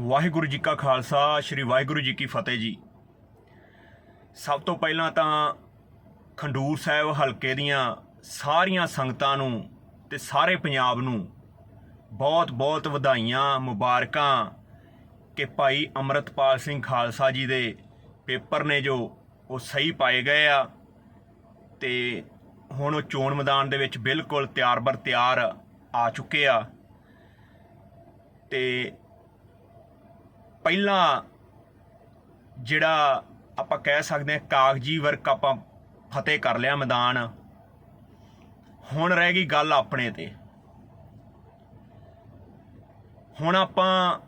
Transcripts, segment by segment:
ਵਾਹਿਗੁਰੂ ਜੀ ਕਾ ਖਾਲਸਾ, ਸ੍ਰੀ ਵਾਹਿਗੁਰੂ ਜੀ ਕੀ ਫਤਿਹ ਜੀ। ਸਭ ਤੋਂ ਪਹਿਲਾਂ ਤਾਂ ਖੰਡੂਰ ਸਾਹਿਬ ਹਲਕੇ ਦੀਆਂ ਸਾਰੀਆਂ ਸੰਗਤਾਂ ਨੂੰ ਤੇ ਸਾਰੇ ਪੰਜਾਬ ਨੂੰ ਬਹੁਤ-ਬਹੁਤ ਵਧਾਈਆਂ, ਮੁਬਾਰਕਾਂ ਕਿ ਭਾਈ ਅਮਰਤਪਾਲ ਸਿੰਘ ਖਾਲਸਾ ਜੀ ਦੇ ਪੇਪਰ ਨੇ ਜੋ ਉਹ ਸਹੀ ਪਾਏ ਗਏ ਆ ਤੇ ਹੁਣ ਉਹ ਚੋਣ ਮੈਦਾਨ ਦੇ ਵਿੱਚ ਬਿਲਕੁਲ ਤਿਆਰ ਬਰ ਤਿਆਰ ਆ ਚੁੱਕੇ ਆ। ਤੇ ਪਹਿਲਾਂ ਜਿਹੜਾ ਆਪਾਂ ਕਹਿ ਸਕਦੇ ਹਾਂ ਕਾਗਜੀ ਵਰਕ ਆਪਾਂ ਫਤਿਹ ਕਰ ਲਿਆ ਮੈਦਾਨ, ਹੁਣ ਰਹਿ ਗਈ ਗੱਲ ਆਪਣੇ ਤੇ। ਹੁਣ ਆਪਾਂ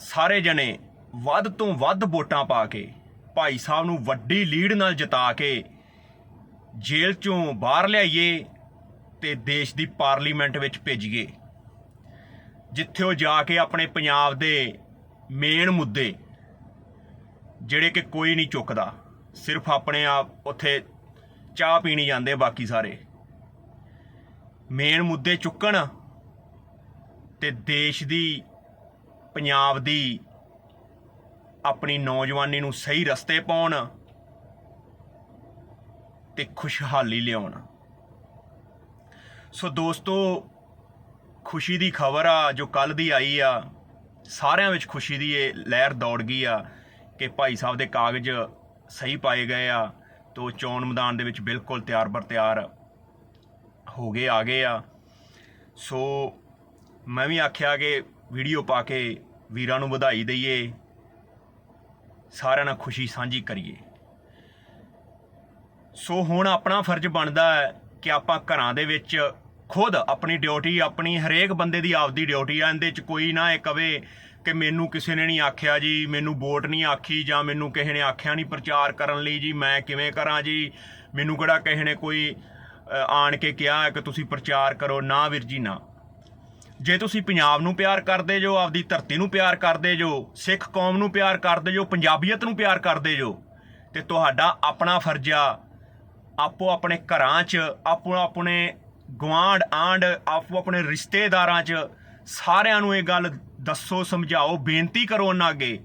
ਸਾਰੇ ਜਣੇ ਵੱਧ ਤੋਂ ਵੱਧ ਵੋਟਾਂ ਪਾ ਕੇ, ਭਾਈ ਸਾਹਿਬ ਨੂੰ ਵੱਡੀ ਲੀਡ ਨਾਲ ਜਿਤਾ ਕੇ ਜੇਲ੍ਹ ਚੋਂ ਬਾਹਰ ਲਿਆਈਏ ਤੇ ਦੇਸ਼ ਦੀ ਪਾਰਲੀਮੈਂਟ ਵਿੱਚ ਭੇਜੀਏ, ਜਿੱਥੇ ਉਹ ਜਾ ਕੇ ਆਪਣੇ ਪੰਜਾਬ ਦੇ ਮੇਨ ਮੁੱਦੇ ਜਿਹੜੇ ਕਿ ਕੋਈ ਨਹੀਂ ਚੁੱਕਦਾ। ਸਿਰਫ ਆਪਣੇ ਆਪ ਉੱਥੇ ਚਾਹ ਪੀਣੀ ਜਾਂਦੇ ਬਾਕੀ ਸਾਰੇ। ਮੇਨ ਮੁੱਦੇ ਚੁੱਕਣ ਤੇ ਦੇਸ਼ ਦੀ, ਪੰਜਾਬ ਦੀ ਆਪਣੀ ਨੌਜਵਾਨੀ ਨੂੰ ਸਹੀ ਰਸਤੇ ਪਾਉਣ ਤੇ ਖੁਸ਼ਹਾਲੀ ਲਿਆਉਣ। ਸੋ ਦੋਸਤੋ, ਖੁਸ਼ੀ ਦੀ ਖਬਰ ਆ ਜੋ ਕੱਲ ਦੀ ਆਈ ਆ ਸਾਰਿਆਂ ਵਿੱਚ ਖੁਸ਼ੀ ਦੀ ਇਹ ਲਹਿਰ ਦੌੜ ਗਈ ਆ ਕਿ ਭਾਈ ਸਾਹਿਬ ਦੇ ਕਾਗਜ਼ ਸਹੀ ਪਾਏ ਗਏ ਆ, ਤੋ ਚੋਣ ਮੈਦਾਨ ਦੇ ਵਿੱਚ ਬਿਲਕੁਲ ਤਿਆਰ ਬਰ ਤਿਆਰ ਹੋ ਗਏ, ਆ ਗਏ ਆ। ਸੋ ਮੈਂ ਵੀ ਆਖਿਆ ਕਿ ਵੀਡੀਓ ਪਾ ਕੇ ਵੀਰਾਂ ਨੂੰ ਵਧਾਈ ਦਈਏ, ਸਾਰਿਆਂ ਨਾਲ ਖੁਸ਼ੀ ਸਾਂਝੀ ਕਰੀਏ। ਸੋ ਹੁਣ ਆਪਣਾ ਫਰਜ਼ ਬਣਦਾ ਹੈ ਕਿ ਆਪਾਂ ਘਰਾਂ ਦੇ ਵਿੱਚ ਖੁਦ ਆਪਣੀ ਡਿਊਟੀ, ਆਪਣੀ ਹਰੇਕ ਬੰਦੇ ਦੀ ਆਪਦੀ ਡਿਊਟੀ ਆ, ਇਹਦੇ ਚ ਕੋਈ ਨਾ ਇਹ ਕਵੇ ਕਿ ਮੈਨੂੰ ਕਿਸੇ ਨੇ ਨਹੀਂ ਆਖਿਆ ਜੀ, ਮੈਨੂੰ ਵੋਟ ਨਹੀਂ ਆਖੀ ਜਾਂ ਮੈਨੂੰ ਕਿਸੇ ਨੇ ਆਖਿਆ ਨਹੀਂ ਪ੍ਰਚਾਰ ਕਰਨ ਲਈ ਜੀ, ਮੈਂ ਕਿਵੇਂ ਕਰਾਂ ਜੀ? ਮੈਨੂੰ ਕਿਹੜਾ ਕਿਸੇ ਨੇ ਕੋਈ ਆਣ ਕੇ ਕਿਹਾ ਕਿ ਤੁਸੀਂ ਪ੍ਰਚਾਰ ਕਰੋ, ਨਾ ਵੀਰ ਜੀ, ਨਾ। ਜੇ ਤੁਸੀਂ ਪੰਜਾਬ ਨੂੰ ਪਿਆਰ ਕਰਦੇ ਜੋ, ਆਪਦੀ ਧਰਤੀ ਨੂੰ ਪਿਆਰ ਕਰਦੇ ਜੋ, ਸਿੱਖ ਕੌਮ ਨੂੰ ਪਿਆਰ ਕਰਦੇ ਜੋ, ਪੰਜਾਬੀਅਤ ਨੂੰ ਪਿਆਰ ਕਰਦੇ ਜੋ, ਤੇ ਤੁਹਾਡਾ ਆਪਣਾ ਫਰਜ਼ ਆ ਆਪੋ ਆਪਣੇ ਘਰਾਂ 'ਚ ਆਪੋ ਆਪਣੇ ਗੁਆਂਢ ਆਂਡ ਆਪੋ ਆਪਣੇ ਰਿਸ਼ਤੇਦਾਰਾਂ 'ਚ ਸਾਰਿਆਂ ਨੂੰ ਇਹ ਗੱਲ ਦੱਸੋ, ਸਮਝਾਓ, ਬੇਨਤੀ ਕਰੋ ਉਹਨਾਂ ਅੱਗੇ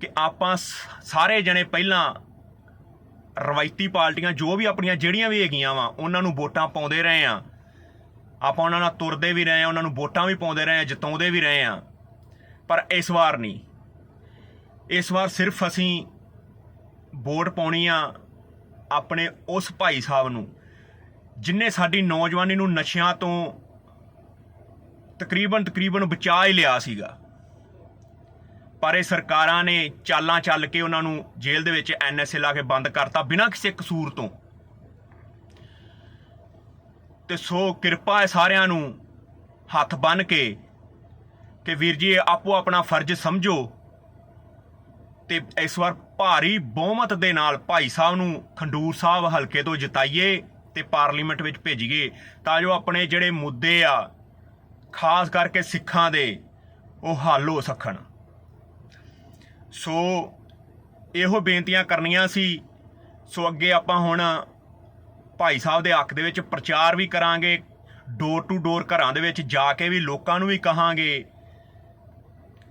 ਕਿ ਆਪਾਂ ਸ- ਸਾਰੇ ਜਣੇ ਪਹਿਲਾਂ ਰਵਾਇਤੀ ਪਾਰਟੀਆਂ, ਜੋ ਵੀ ਆਪਣੀਆਂ ਜਿਹੜੀਆਂ ਵੀ ਹੈਗੀਆਂ ਵਾ, ਉਹਨਾਂ ਨੂੰ ਵੋਟਾਂ ਪਾਉਂਦੇ ਰਹੇ ਆ। ਆਪਾਂ ਉਹਨਾਂ ਨਾਲ ਤੁਰਦੇ ਵੀ ਰਹੇ ਆ, ਉਹਨਾਂ ਨੂੰ ਵੋਟਾਂ ਵੀ ਪਾਉਂਦੇ ਰਹੇ ਆ, ਜਿਤਾਉਂਦੇ ਵੀ ਰਹੇ ਆ। ਪਰ ਇਸ ਵਾਰ ਨਹੀਂ। ਇਸ ਵਾਰ ਸਿਰਫ ਅਸੀਂ ਵੋਟ ਪਾਉਣੀ ਆ ਆਪਣੇ ਉਸ ਭਾਈ ਸਾਹਿਬ ਨੂੰ। ਜਿਨੇ ਸਾਡੀ ਨੌਜਵਾਨੀ ਨੂੰ ਨਸ਼ਿਆਂ ਤੋਂ ਤਕਰੀਬਨ ਤਕਰੀਬਨ ਬਚਾ ਹੀ ਲਿਆ ਸੀਗਾ। ਪਰ ਇਹ ਸਰਕਾਰਾਂ ਨੇ ਚਾਲਾਂ ਚੱਲ ਕੇ ਉਹਨਾਂ ਨੂੰ ਜੇਲ੍ਹ ਦੇ ਵਿੱਚ ਐਨਐਸਏ ਲਾ ਕੇ ਬੰਦ ਕਰਤਾ ਬਿਨਾਂ ਕਿਸੇ ਕਸੂਰ ਤੋਂ। ਤੇ ਸੋ ਕਿਰਪਾ ਹੈ ਸਾਰਿਆਂ ਨੂੰ ਹੱਥ ਬੰਨ ਕੇ ਕਿ ਵੀਰ ਜੀ ਆਪੋ ਆਪਣਾ ਫਰਜ਼ ਸਮਝੋ ਤੇ ਇਸ ਵਾਰ ਭਾਰੀ ਬਹੁਮਤ ਦੇ ਨਾਲ ਭਾਈ ਸਾਹਿਬ ਨੂੰ ਖੰਡੂਰ ਸਾਹਿਬ ਹਲਕੇ ਤੋਂ ਜਿਤਾਈਏ। ਤੇ ਪਾਰਲੀਮੈਂਟ ਵਿੱਚ ਭੇਜੀਏ ਤਾਂ ਜੋ ਆਪਣੇ ਜਿਹੜੇ ਮੁੱਦੇ ਆ, ਖਾਸ ਕਰਕੇ ਸਿੱਖਾਂ ਦੇ, ਉਹ ਹੱਲ ਹੋ ਸਕਣ। ਸੋ ਇਹੋ ਬੇਨਤੀਆਂ ਕਰਨੀਆਂ ਸੀ। ਸੋ ਅੱਗੇ ਆਪਾਂ ਹੁਣ ਭਾਈ ਸਾਹਿਬ ਦੇ ਹੱਕ ਦੇ ਵਿੱਚ ਪ੍ਰਚਾਰ ਵੀ ਕਰਾਂਗੇ। ਡੋਰ ਟੂ ਡੋਰ ਘਰਾਂ ਦੇ ਵਿੱਚ ਜਾ ਕੇ ਵੀ ਲੋਕਾਂ ਨੂੰ ਵੀ ਕਹਾਂਗੇ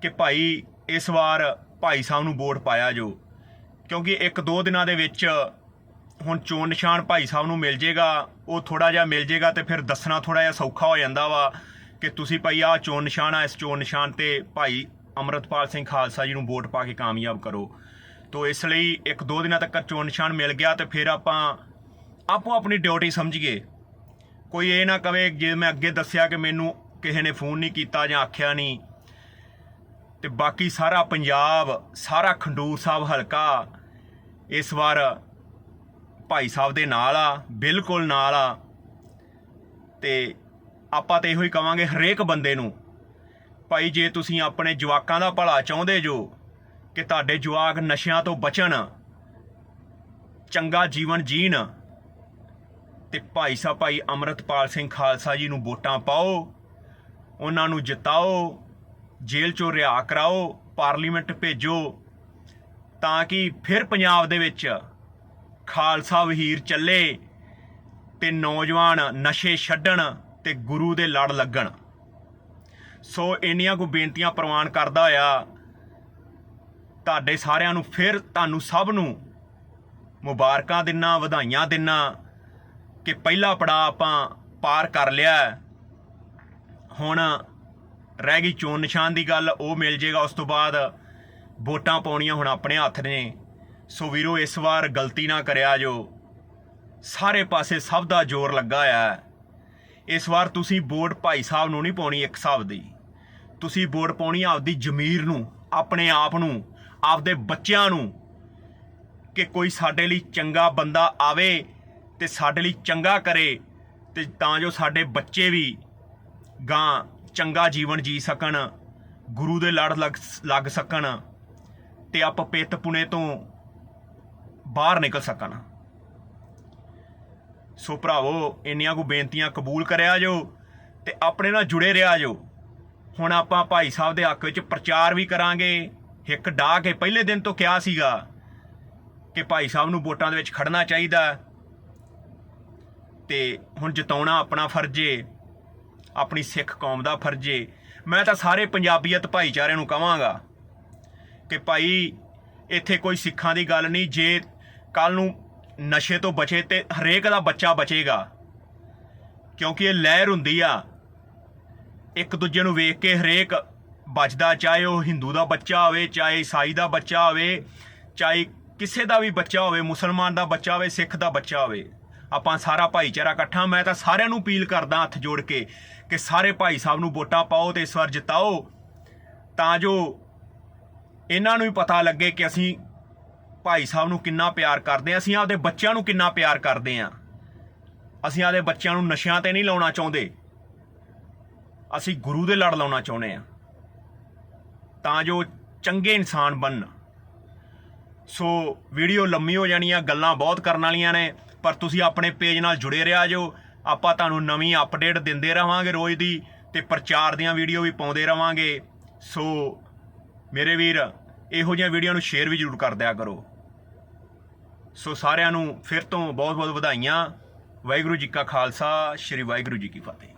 ਕਿ ਭਾਈ ਇਸ ਵਾਰ ਭਾਈ ਸਾਹਿਬ ਨੂੰ ਵੋਟ ਪਾਇਆ ਜੋ। ਕਿਉਂਕਿ ਇੱਕ ਦੋ ਦਿਨਾਂ ਦੇ ਵਿੱਚ ਹੁਣ ਚੋਣ ਨਿਸ਼ਾਨ ਭਾਈ ਸਾਹਿਬ ਨੂੰ ਮਿਲ ਜੇਗਾ, ਉਹ ਥੋੜਾ ਜਿਹਾ ਮਿਲ ਜੇਗਾ ਤੇ ਫਿਰ ਦੱਸਣਾ ਥੋੜਾ ਜਿਹਾ ਸੌਖਾ ਹੋ ਜਾਂਦਾ ਵਾ ਕਿ ਤੁਸੀਂ ਭਾਈ ਆਹ ਚੋਣ ਨਿਸ਼ਾਨ ਆ, ਇਸ ਚੋਣ ਨਿਸ਼ਾਨ ਤੇ ਭਾਈ ਅਮਰਤਪਾਲ ਸਿੰਘ ਖਾਲਸਾ ਜੀ ਨੂੰ ਵੋਟ ਪਾ ਕੇ ਕਾਮਯਾਬ ਕਰੋ। ਤੋ ਇਸ ਲਈ ਇੱਕ ਦੋ ਦਿਨਾਂ ਤੱਕ ਚੋਣ ਨਿਸ਼ਾਨ ਮਿਲ ਗਿਆ ਤੇ ਫਿਰ ਆਪਾਂ ਆਪੋ ਆਪਣੀ ਡਿਊਟੀ ਸਮਝੀਏ। ਕੋਈ ਇਹ ਨਾ ਕਵੇ ਜੇ ਮੈਂ ਅੱਗੇ ਦੱਸਿਆ ਕਿ ਮੈਨੂੰ ਕਿਸੇ ਨੇ ਫੋਨ ਨਹੀਂ ਕੀਤਾ ਜਾਂ ਆਖਿਆ ਨਹੀਂ, ਤੇ ਬਾਕੀ ਸਾਰਾ ਪੰਜਾਬ, ਸਾਰਾ ਖੰਡੂਰ ਸਾਹਿਬ ਹਲਕਾ ਇਸ ਵਾਰ ਭਾਈ ਸਾਹਿਬ ਦੇ ਨਾਲ ਆ, ਬਿਲਕੁਲ ਨਾਲ ਆ। ਤੇ ਆਪਾਂ ਤੇ ਇਹੋ ਹੀ ਕਵਾਂਗੇ ਹਰੇਕ ਬੰਦੇ ਨੂੰ, ਭਾਈ ਜੇ ਤੁਸੀਂ ਆਪਣੇ ਜਵਾਕਾਂ ਦਾ ਭਲਾ ਚਾਹੁੰਦੇ ਜੋ ਕਿ ਤੁਹਾਡੇ ਜਵਾਕ ਨਸ਼ਿਆਂ ਤੋਂ ਬਚਣ, ਚੰਗਾ ਜੀਵਨ ਜੀਣ, ਤੇ ਭਾਈ ਸਾਹਿਬ ਭਾਈ ਅਮਰਤਪਾਲ ਸਿੰਘ ਖਾਲਸਾ ਜੀ ਨੂੰ ਵੋਟਾਂ ਪਾਓ, ਉਹਨਾਂ ਨੂੰ ਜਿਤਾਓ, ਜੇਲ੍ਹ ਚੋਂ ਰਿਹਾ ਕਰਾਓ, ਪਾਰਲੀਮੈਂਟ ਭੇਜੋ, ਤਾਂ ਕਿ ਫਿਰ ਪੰਜਾਬ ਦੇ ਵਿੱਚ ਖਾਲਸਾ ਵਹੀਰ ਚੱਲੇ ਤੇ ਨੌਜਵਾਨ ਨਸ਼ੇ ਛੱਡਣ ਤੇ ਗੁਰੂ ਦੇ ਲੜ ਲੱਗਣ। ਸੋ ਇੰਨੀਆਂ ਕੋ ਬੇਨਤੀਆਂ ਪ੍ਰਵਾਨ ਕਰਦਾ ਹੋਇਆ, ਤੁਹਾਡੇ ਸਾਰਿਆਂ ਨੂੰ ਫਿਰ ਤੁਹਾਨੂੰ ਸਭ ਨੂੰ ਮੁਬਾਰਕਾਂ ਦਿਨਾਂ, ਵਧਾਈਆਂ ਦਿਨਾਂ ਕਿ ਪਹਿਲਾ ਪੜਾ ਆਪਾਂ ਪਾਰ ਕਰ ਲਿਆ ਹੁਣ ਰਹਿ ਗਈ ਚੋਣ ਨਿਸ਼ਾਨ ਦੀ ਗੱਲ, ਉਹ ਮਿਲ ਜੇਗਾ ਉਸ ਤੋਂ ਬਾਅਦ ਵੋਟਾਂ ਪਾਉਣੀਆਂ ਹੁਣ ਆਪਣੇ ਹੱਥ ਨੇ। ਸੋ ਵੀਰੋ, ਇਸ ਵਾਰ ਗਲਤੀ ਨਾ ਕਰਿਆ ਜੋ। ਸਾਰੇ ਪਾਸੇ ਸਭ ਦਾ ਜ਼ੋਰ ਲੱਗਾ ਆ। ਇਸ ਵਾਰ ਤੁਸੀਂ ਵੋਟ ਭਾਈ ਸਾਹਿਬ ਨੂੰ ਨਹੀਂ ਪਾਉਣੀ ਇੱਕ ਹਿਸਾਬ ਦੀ। ਤੁਸੀਂ ਵੋਟ ਪਾਉਣੀ ਆਪਦੀ ਜ਼ਮੀਰ ਨੂੰ, ਆਪਣੇ ਆਪ ਨੂੰ, ਆਪਦੇ ਬੱਚਿਆਂ ਨੂੰ ਕਿ ਕੋਈ ਸਾਡੇ ਲਈ ਚੰਗਾ ਬੰਦਾ ਆਵੇ ਤੇ ਸਾਡੇ ਲਈ ਚੰਗਾ ਕਰੇ ਤੇ ਤਾਂ ਜੋ ਸਾਡੇ ਬੱਚੇ ਵੀ ਗਾਂ ਚੰਗਾ ਜੀਵਨ ਜੀ ਸਕਣ, ਗੁਰੂ ਦੇ ਲੜ ਲੱਗ ਲੱਗ ਸਕਣ ਤੇ ਆਪ ਪਿੱਤ ਪੁਣੇ ਤੋਂ ਬਾਹਰ ਨਿਕਲ ਸਕਣ। ਸੋ ਭਰਾਵੋ, ਇੰਨੀਆਂ ਕੋ ਬੇਨਤੀਆਂ ਕਬੂਲ ਕਰਿਆ ਜੋ ਤੇ ਆਪਣੇ ਨਾਲ ਜੁੜੇ ਰਿਹਾ ਜੋ ਹੁਣ ਆਪਾਂ ਭਾਈ ਸਾਹਿਬ ਦੇ ਹੱਕ ਵਿੱਚ ਪ੍ਰਚਾਰ ਵੀ ਕਰਾਂਗੇ। ਹਿੱਕ ਡਾ ਕੇ ਪਹਿਲੇ ਦਿਨ ਤੋਂ ਕਿਹਾ ਸੀਗਾ ਕਿ ਭਾਈ ਸਾਹਿਬ ਨੂੰ ਵੋਟਾਂ ਦੇ ਵਿੱਚ ਖੜਨਾ ਚਾਹੀਦਾ। ਹੈ। ਤੇ ਹੁਣ ਜਿਤਾਉਣਾ ਆਪਣਾ ਫਰਜ਼ ਏ, ਆਪਣੀ ਸਿੱਖ ਕੌਮ ਦਾ ਫਰਜ਼ ਏ। ਮੈਂ ਤਾਂ ਸਾਰੇ ਪੰਜਾਬੀਅਤ ਭਾਈਚਾਰੇ ਨੂੰ ਕਹਾਂਗਾ ਕਿ ਭਾਈ, ਇੱਥੇ ਕੋਈ ਸਿੱਖਾਂ ਦੀ ਗੱਲ ਨਹੀਂ, ਜੇ ਕੱਲ ਨੂੰ ਨਸ਼ੇ ਤੋਂ ਬਚੇ ਤੇ ਹਰੇਕ ਦਾ ਬੱਚਾ ਬਚੇਗਾ। ਕਿਉਂਕਿ ਇਹ ਲਹਿਰ ਹੁੰਦੀ ਆ। ਇੱਕ ਦੂਜੇ ਨੂੰ ਵੇਖ ਕੇ ਹਰੇਕ ਬਚਦਾ, ਚਾਹੇ ਉਹ ਹਿੰਦੂ ਦਾ ਬੱਚਾ ਹੋਵੇ, ਚਾਹੇ ਈਸਾਈ ਦਾ ਬੱਚਾ ਹੋਵੇ, ਚਾਹੇ ਕਿਸੇ ਦਾ ਵੀ ਬੱਚਾ ਹੋਵੇ, ਮੁਸਲਮਾਨ ਦਾ ਬੱਚਾ ਹੋਵੇ, ਸਿੱਖ ਦਾ ਬੱਚਾ ਹੋਵੇ। ਆਪਾਂ ਸਾਰਾ ਭਾਈਚਾਰਾ ਇਕੱਠਾ, ਮੈਂ ਤਾਂ ਸਾਰਿਆਂ ਨੂੰ ਅਪੀਲ ਕਰਦਾ ਹੱਥ ਜੋੜ ਕੇ ਕਿ ਸਾਰੇ ਭਾਈ ਸਾਹਿਬ ਨੂੰ ਵੋਟਾਂ ਪਾਓ ਤੇ ਇਸ ਵਾਰ ਜਿਤਾਓ। ਤਾਂ ਜੋ ਇਹਨਾਂ ਨੂੰ ਵੀ ਪਤਾ ਲੱਗੇ ਕਿ ਅਸੀਂ ਭਾਈ ਸਾਹਿਬ ਨੂੰ ਕਿੰਨਾ ਪਿਆਰ ਕਰਦੇ ਹਾਂ, ਅਸੀਂ ਆਪਦੇ ਬੱਚਿਆਂ ਨੂੰ ਕਿੰਨਾ ਪਿਆਰ ਕਰਦੇ ਹਾਂ। ਅਸੀਂ ਆਪਦੇ ਬੱਚਿਆਂ ਨੂੰ ਨਸ਼ਿਆਂ ਤੇ ਨਹੀਂ ਲਾਉਣਾ ਚਾਹੁੰਦੇ। ਅਸੀਂ ਗੁਰੂ ਦੇ ਲੜ ਲਾਉਣਾ ਚਾਹੁੰਦੇ ਹਾਂ। ਤਾਂ ਜੋ ਚੰਗੇ ਇਨਸਾਨ ਬਣਨ। ਸੋ ਵੀਡੀਓ ਲੰਮੀ ਹੋ ਜਾਣੀ ਆ, ਗੱਲਾਂ ਬਹੁਤ ਕਰਨ ਵਾਲੀਆਂ ਨੇ, ਪਰ ਤੁਸੀਂ ਆਪਣੇ ਪੇਜ ਨਾਲ ਜੁੜੇ ਰਿਹਾ ਜੋ, ਆਪਾਂ ਤੁਹਾਨੂੰ ਨਵੀਂ ਅਪਡੇਟ ਦਿੰਦੇ ਰਵਾਂਗੇ ਰੋਜ਼ ਦੀ ਤੇ ਪ੍ਰਚਾਰ ਦੀਆਂ ਵੀਡੀਓ ਵੀ ਪਾਉਂਦੇ ਰਵਾਂਗੇ ਸੋ ਮੇਰੇ ਵੀਰ, ਇਹੋ ਜਿਹੀਆਂ ਵੀਡੀਓ ਨੂੰ ਸ਼ੇਅਰ ਵੀ ਜ਼ਰੂਰ ਕਰ ਦਿਆ ਕਰੋ। ਸੋ ਸਾਰਿਆਂ ਨੂੰ ਫਿਰ ਤੋਂ ਬਹੁਤ ਬਹੁਤ ਵਧਾਈਆਂ। ਵਾਹਿਗੁਰੂ ਜੀ ਕਾ ਖਾਲਸਾ, ਸ੍ਰੀ ਵਾਹਿਗੁਰੂ ਜੀ ਕੀ ਫਤਿਹ।